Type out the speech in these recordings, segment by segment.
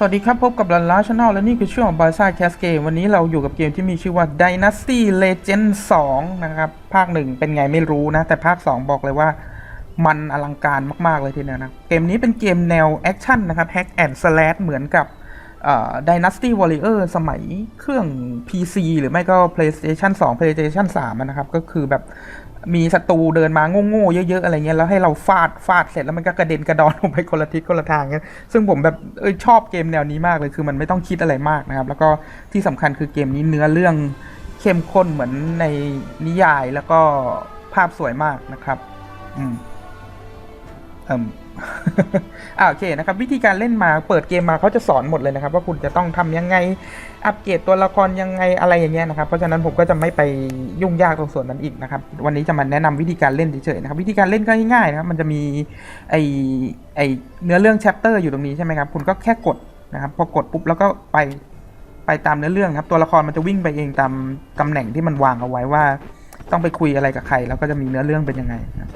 สวัสดีครับ พบกับลันล่าช n แนลและนี่คือช่วงของบอยซ่าแคสเกมวันนี้เราอยู่กับเกมที่มีชื่อว่า Dynasty Legend 2 นะครับ ภาคหนึ่งเป็นไงไม่รู้นะ แต่ภาค 2 บอกเลยว่า มันอลังการมาก ๆ เลยทีเดียวนะ เกมนี้เป็นเกมแนวแอคชั่นนะครับ Hack and Slash เหมือนกับ Dynasty Warrior สมัยเครื่อง PC หรือไม่ก็ PlayStation 2 PlayStation 3 นะครับ ก็คือแบบ มีศัตรูเดินมาโง่ๆเยอะๆอะไรเงี้ยแล้วให้เราฟาดฟาดเสร็จแล้วมันก็กระเด็นกระดอนลงไปคนละทิศคนละทางเงี้ยซึ่งผมแบบเอยชอบเกมแนวนี้มากเลยคือมันไม่ต้องคิดอะไรมากนะครับ แล้วก็ที่สำคัญคือเกมนี้เนื้อเรื่องเข้มข้นเหมือนในนิยายแล้วก็ภาพสวยมากนะครับ อืมเอ่ม อ่าโอเคนะครับ วิธีการเล่นมาเปิดเกมมาเขาจะสอนหมดเลยนะครับ ว่าคุณจะต้องทำยังไงอัปเกรดตัวละครยังไงอะไรอย่างเงี้ยนะครับ เพราะฉะนั้นผมก็จะไม่ไปยุ่งยากตรงส่วนนั้นอีกนะครับ วันนี้จะมาแนะนำวิธีการเล่นเฉยๆนะครับ วิธีการเล่นก็ง่ายๆนะครับมันจะมีไอไอเนื้อเรื่องแชปเตอร์อยู่ตรงนี้ใช่ไหมครับคุณก็แค่กดนะครับพอกดปุ๊บแล้วก็ไปไปตามเนื้อเรื่องครับ ตัวละครมันจะวิ่งไปเองตามตำแหน่งที่มันวางเอาไว้ว่า ต้องไปคุยอะไรกับใคร แล้วก็จะมีเนื้อเรื่องเป็นยังไงนะครับ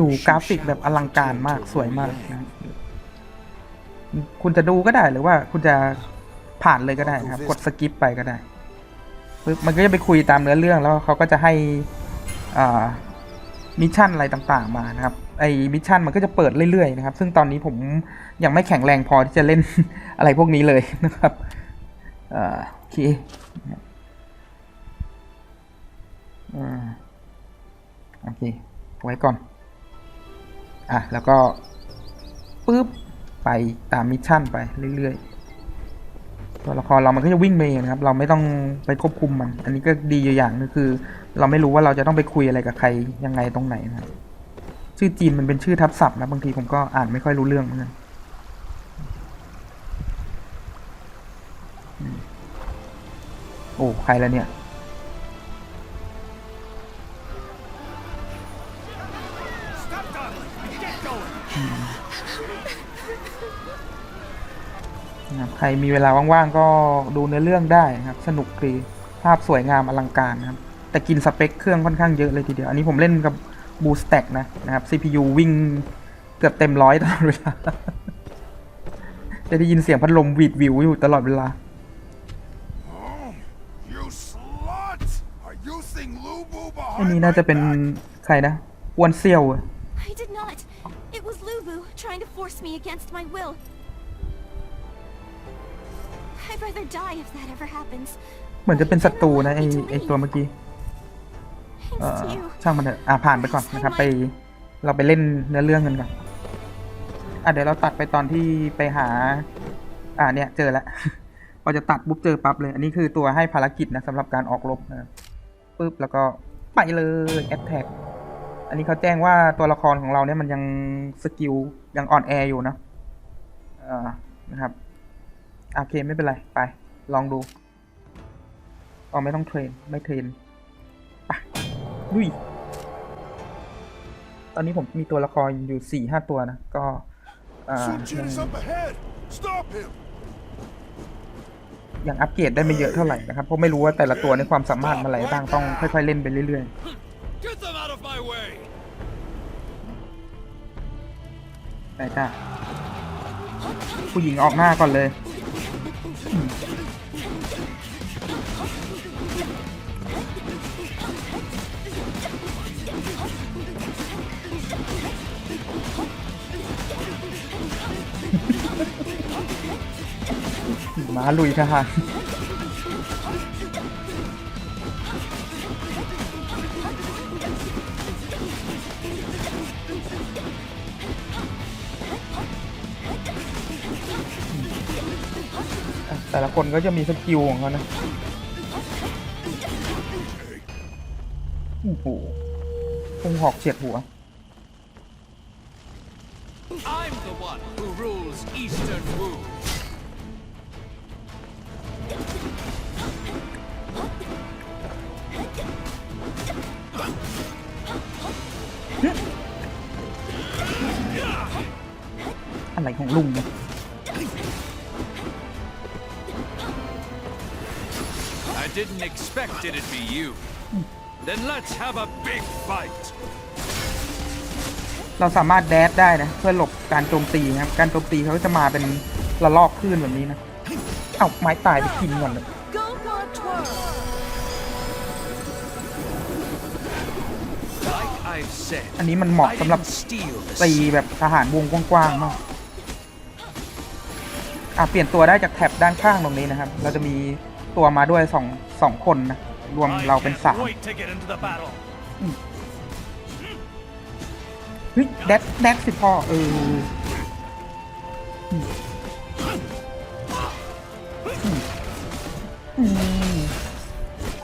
ดู Sir กราฟิก Shu แบบ Shao อลังการ returned มาก to สวยมาก Holy นะ Land. คุณจะดูก็ได้หรือว่าคุณจะผ่านเลยก็ได้นะครับ กดสกิปไปก็ได้ปึ๊บมันก็จะไปคุยตามเนื้อเรื่องแล้วเขาก็จะให้อ่ามิชชั่นอะไรต่างๆมานะครับ ไอ้มิชชั่นมันก็จะเปิดเรื่อยๆนะครับ ซึ่งตอนนี้ผมยังไม่แข็งแรงพอที่จะเล่นอะไรพวกนี้เลยนะครับอ่าโอเคอ่าโอเค ไว้ก่อน อะ แล้วก็ปุ๊บไปตามมิชชั่นไปเรื่อยๆ ตัวละครเรามันก็จะวิ่งไปเองนะครับ เราไม่ต้องไปควบคุมมัน อันนี้ก็ดีอยู่อย่างนึงคือ เราไม่รู้ว่าเราจะต้องไปคุยอะไรกับใครยังไงตรงไหนนะครับชื่อจีนมันเป็นชื่อทับศัพท์นะบางทีผมก็อ่านไม่ค่อยรู้เรื่องเหมือนกันโอ้ใครแล้วเนี่ย นะครับใครมีเวลาว่างๆก็ดูเนื้อเรื่องได้นะครับ สนุกดีภาพสวยงามอลังการนะครับ แต่กินสเปคเครื่องค่อนข้างเยอะเลยทีเดียว อันนี้ผมเล่นกับบูสแต็กนะนะครับ CPU วิ่งเกือบเต็มร้อยตลอดเวลา จะได้ยินเสียงพัดลมวีดวิวอยู่ตลอดเวลา อันนี้น่าจะเป็นใครนะอ้วนเซียว I did not. It was Lubu trying to force me against my will. I'd rather die if that ever happens. เหมือนจะเป็นศัตรูนะไอไอตัวเมื่อกี้ เอ Thanks อ to you. ช่างมันเถอะอะผ่านไปก่อนนะครับไปเราไปเล่นเนื้อเรื่องกันก่อนอะเดี๋ยวเราตัดไปตอนที่ไปหา อ่าเนี่ยเจอแล้ว พอจะตัดปุ๊บเจอปั๊บเลย อันนี้คือตัวให้ภารกิจนะสำหรับการออกรบนะครับปุ๊บแล้วก็ไปเลยแอ t แท็กอันนี้เขาแจ้งว่าตัวละครของเราเนี่ยมันยังสกิลยังอ่อนแออยู่นะอ่านะครับ โอเคไม่เป็นไร ไป ลองดูอ๋อไม่ต้องเทรน ไม่เทรนลุยตอนนี้ผมมีตัวละครอยู่สี่ห้าตัวนะ ก็อ่า Sun ยัง Jin is up ahead! Stop him! ยังอัปเกรดได้ไม่เยอะเท่าไหร่นะครับ เพราะไม่รู้ว่าแต่ละตัวในความสามารถมันอะไรบ้าง ต้องค่อยๆเล่นไปเรื่อย Get them out of my way! ๆได้จ้าผู้หญิงออกหน้าก่อนเลยอื มาลุยทหาร แต่ละคนก็จะมีสกิลของเขานะโอ้โหพุงหอกเฉียดหัว I'm the one who rules Eastern Wu. อะไรของลุงเนี่ย didn't expect it'd be you. Then let's have a big fight. เราสามารถแดดได้นะ เพื่อหลบการโจมตีนะครับ การโจมตีเขาก็จะมาเป็นระลอกคลื่นแบบนี้นะ เอ้าไม้ตายไปกินก่อนเลย Go for a twirl. Like I've said, อันนี้มันเหมาะ I สำหรับ didn't steal the ตี seal. แบบทหารวงกว้างๆมากอะเปลี่ยนตัวได้จากแท็บด้านข้างตรงนี้นะครับ เราจะมี ตัวมาด้วยสองสองคนนะ รวมเราเป็นสามเฮ้ยแดดแดดสิพ่อเออ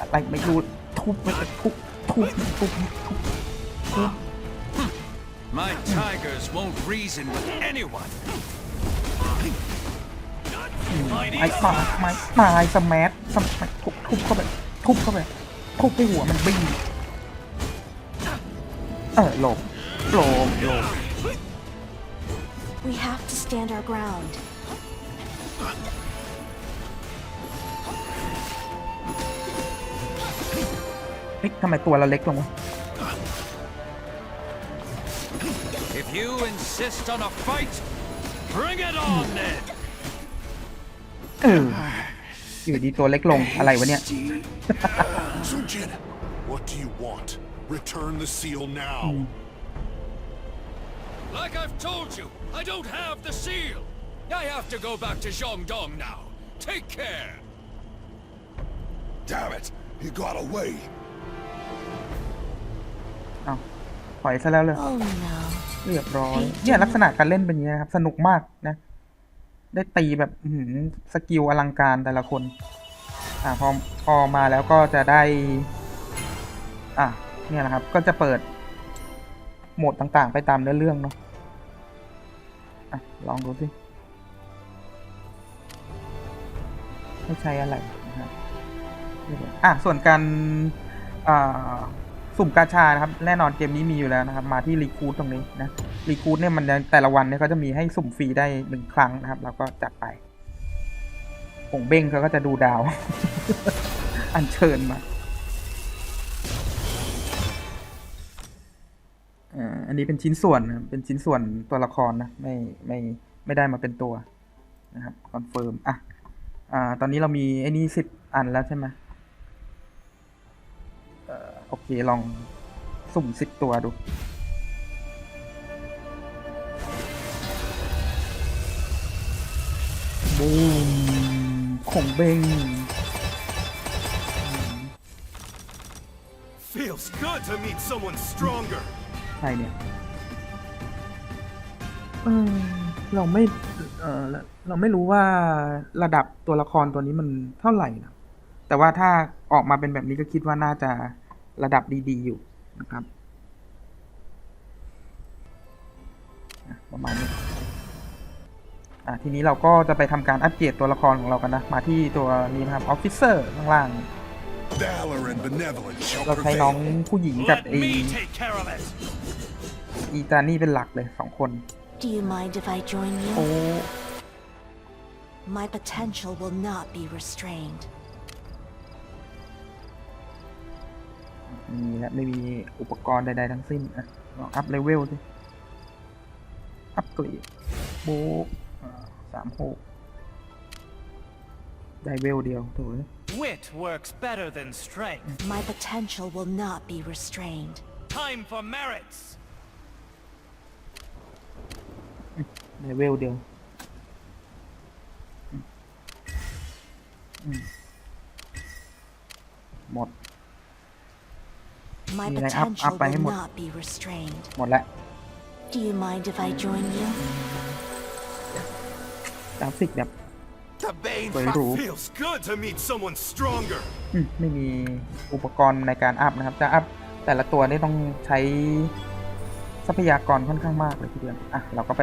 อะไรไม่รู้ทุบทุบทุบทุบทุบทุบ My tigers won't reason with anyone. ไม้ไม้ไม้ไม้สแมัสสแมัสทุบทุบเข้าไปทุบเข้าไปทุบไปหัวมันบิ้งเออหลบหลบหลบ We have to stand our ground. เฮ้ยทำไมตัวเราเล็กลงวะ If you insist on a fight, bring it on then. เอออยู่ดีตัวเล็กลงอะไรวะเนี่ย Sujin, what do you want? Return the seal now. Like I've told you, I don't have the seal. I have to go back to Zhongdong now. Take care. Damn it, he got away. เอาถอยซะแล้วเลย Oh no. เรียบร้อยเนี่ยลักษณะการเล่นเป็นอย่างนี้นะครับ สนุกมากนะ ได้ตีแบบสกิลอลังการแต่ละคน อ่าพอพอมาแล้วก็จะได้ อะเนี่ยนะครับ ก็จะเปิด โหมดต่างๆ ไปตามเนื้อเรื่องเนาะอะลองดูสิไม่ใช่อะไรนะครับอะส่วนการอ่า สุ่มกาชานะครับแน่นอนเกมนี้มีอยู่แล้วนะครับ มาที่รีคูดตรงนี้นะรีคูดเนี่ยมันแต่ละวันเนี่ยเขาจะมีให้สุ่มฟรีได้หนึ่งครั้งนะครับเราก็จัดไปผงเบ้งเขาก็จะดูดาว อันเชิญมาอันนี้เป็นชิ้นส่วนเป็นชิ้นส่วนตัวละครนะไม่ไม่ไม่ได้มาเป็นตัวนะครับคอนเฟิร์มอะอ่าตอนนี้เรามีไอ้นี่สิบอันแล้วใช่ไหม โอเค ลองสุ่มสิบตัวดูบูมขงเบง Feels good to meet someone stronger. ใครเนี่ยเออเราไม่เออเราเราไม่รู้ว่าระดับตัวละครตัวนี้มันเท่าไหร่นะแต่ว่าถ้าออกมาเป็นแบบนี้ก็คิดว่าน่าจะ ระดับดีๆอยู่นะครับอะประมาณนี้อะทีนี้เราก็จะไปทำการอัปเกรดตัวละครของเรากันนะ มาที่ตัวนี้นะครับออฟฟิเซอร์ข้างล่าง Valor and benevolence shall เราใช้น้อง prevail. ผู้หญิงกับ Let ไอ me take care of it. อีจานี่เป็นหลักเลยสองคน Do you mind if I join โอ้ you? My potential will not be restrained. มีและไม่มีอุปกรณ์ใดๆทั้งสิ้นอะลองอัพเลเวลสิอัพเกรดโบกสามหกได้เวลเดียวถูกเลย Wit works better than strength. My potential will not be restrained. Time for merits. ได้เวลเดียวอืม อืมหมด My Như này, up- potential up bài will một. not be restrained. หมดแล้ว Do you mind if I join you? กราฟิกแบบ The Bane สวยหรู Feels good to meet someone stronger. อืมไม่มีอุปกรณ์ในการอัพนะครับ จะอัพแต่ละตัวนี่ต้องใช้ทรัพยากรค่อนข้างมากเลยทีเดียวอะเราก็ไป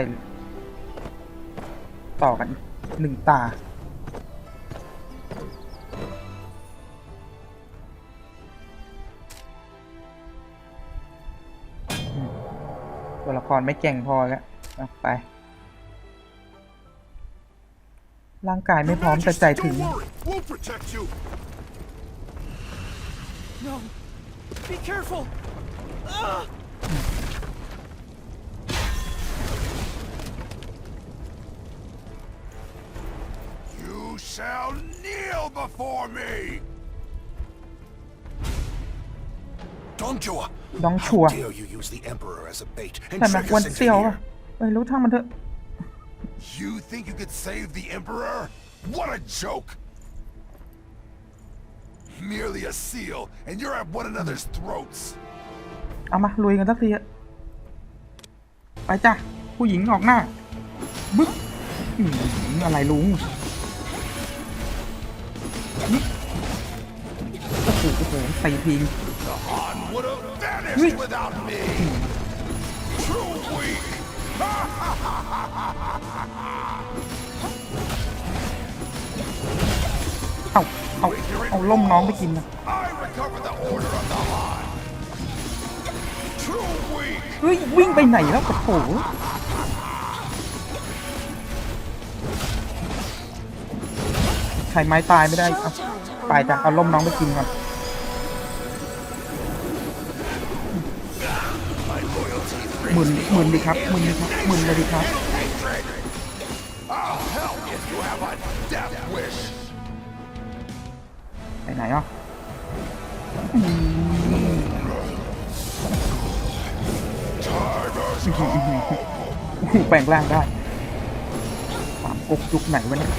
ต่อกันอีกหนึ่งตา ตัวละครไม่แก่งพอแล้วไป ร่างกายไม่พร้อมแต่ใจถึง No. Be careful. Ah! Emperor as a bait and แต่แม็ก trick วัน us into เซียวอะ here? เอ้ยรู้ช่างมันเถอะ You think you could save the Emperor? What a joke! Merely a seal, and you're at one another's throats. เอามาลุยกันสักทีอะไปจ้ะผู้หญิงออกหน้า บึ๊กอื้อหืออะไรลุงนี่โอ้โหโอ้โหตีทิ้ง The Han would have vanished Wait. without me. True weak. เอาเอาเอาล่มน้องไปกินนะ I recover the order of the Han. True weak. เฮ้ยวิ่งไปไหนแล้วโอ้โหใครไม้ตายไม่ได้เอาไปจ้ะเอาล่มน้องไปกินก่อน หมื่นหมื่นดีครับหมื่นดีครับหมื่นเลยดีครับไปไหนอะโอ้โหแปลงร่างได้สามก๊กยุคไหนวะเนี่ย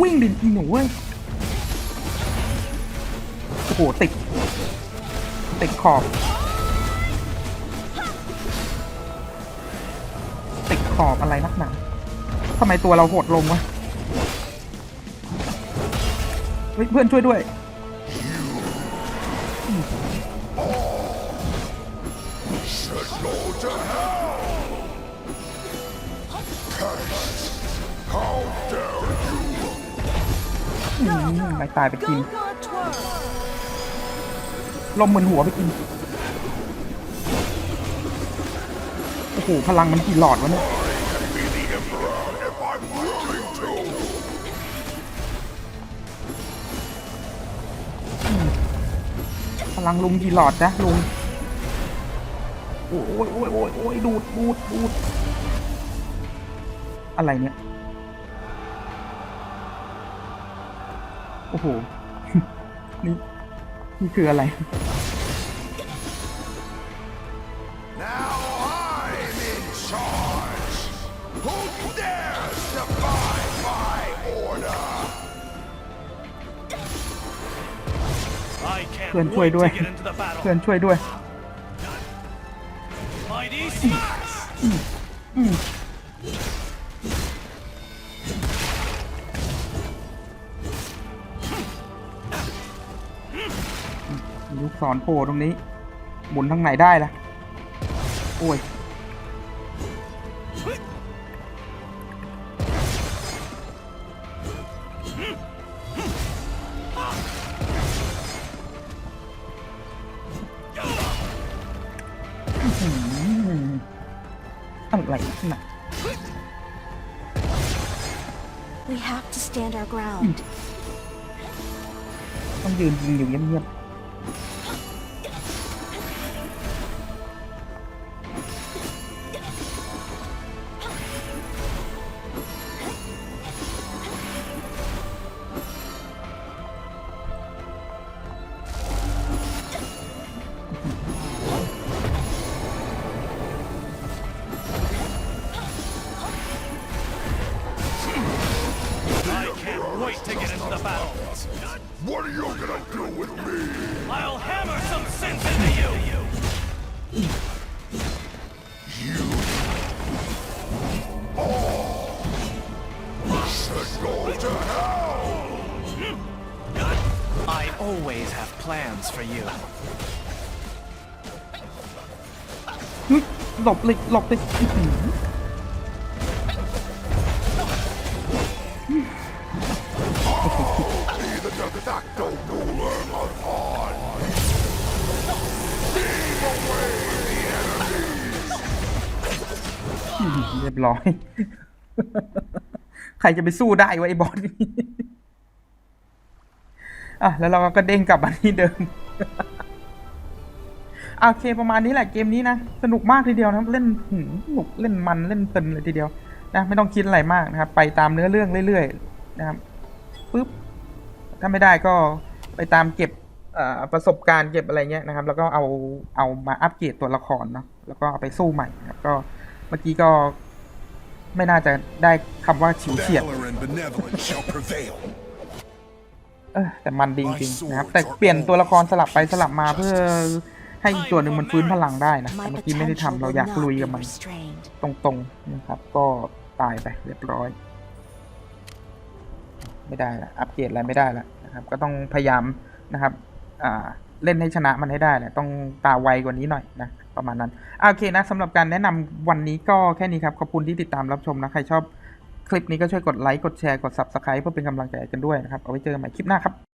วิ่งดินอีหนูเว้ยโอ้โหติดติดขอบ ตอบอะไรนักหนาทำไมตัวเราโหดลงวะเฮ้ยเพื่อนช่วยด้วยไม่ตายไปกิน ลมเหมือนหัวไปกิน โอ้โห พลังมันกี่หลอดวะเนี่ย ลังลุงกี่หลอดนะลุง โอ้ยโอ้ยโอ้ยโอ้ยดูดดูดดูดอะไรเนี่ย โอ้โห นี่ นี่คืออะไร เพื่อนช่วยด้วย เพื่อนช่วยด้วยลูกศรโผล่ตรงนี้ หมุนทางไหนได้ล่ะ โอ้ย อื้อหืออะไรหนัก We have to stand our ground. ต้องยืนยิงอยู่เงียบๆ What are you gonna do with me? I'll hammer some sense into you. Should go to hell. I always have plans for you. เฮ้ยหลบเลยหลบเลย facto ruler of Han. Leave away the enemies. เรียบร้อย ใครจะไปสู้ได้วะไอ้บอสนี่อะแล้วเราก็เด้งกลับมาที่เดิมโอเคประมาณนี้แหละเกมนี้นะ สนุกมากทีเดียวนะเล่นหืมสนุกเล่นมันเล่นเพลินเลยทีเดียวนะไม่ต้องคิดอะไรมากนะครับ ไปตามเนื้อเรื่องเรื่อยๆนะครับปุ๊บ ถ้าไม่ได้ก็ไปตามเก็บประสบการณ์เก็บอะไรเงี้ยนะครับ แล้วก็เอาเอามาอัปเกรดตัวละครเนาะแล้วก็เอาไปสู้ใหม่ครับก็เมื่อกี้ก็ไม่น่าจะได้คำว่าฉิวเฉียดเออแต่มันดีจริงนะครับ แต่เปลี่ยนตัวละครสลับไปสลับมาเพื่อให้อีกตัวหนึ่งมันฟื้นพลังได้นะเมื่อกี้ไม่ได้ทำเราอยากลุยกับมัน ตรงๆนะครับ ก็ตายไปเรียบร้อย ไม่ได้ละอัปเกรดอะไรไม่ได้ละนะครับ ก็ต้องพยายามนะครับเล่นให้ชนะมันให้ได้แหละต้องตาไวกว่านี้หน่อยนะประมาณนั้นโอเคนะสำหรับการแนะนำวันนี้ก็แค่นี้ครับ ขอบคุณที่ติดตามรับชมนะ ใครชอบคลิปนี้ก็ช่วยกดไลค์ กดแชร์ กด Subscribe เพื่อเป็นกำลังใจกันด้วยนะครับ เอาไว้เจอกันใหม่คลิปหน้าครับ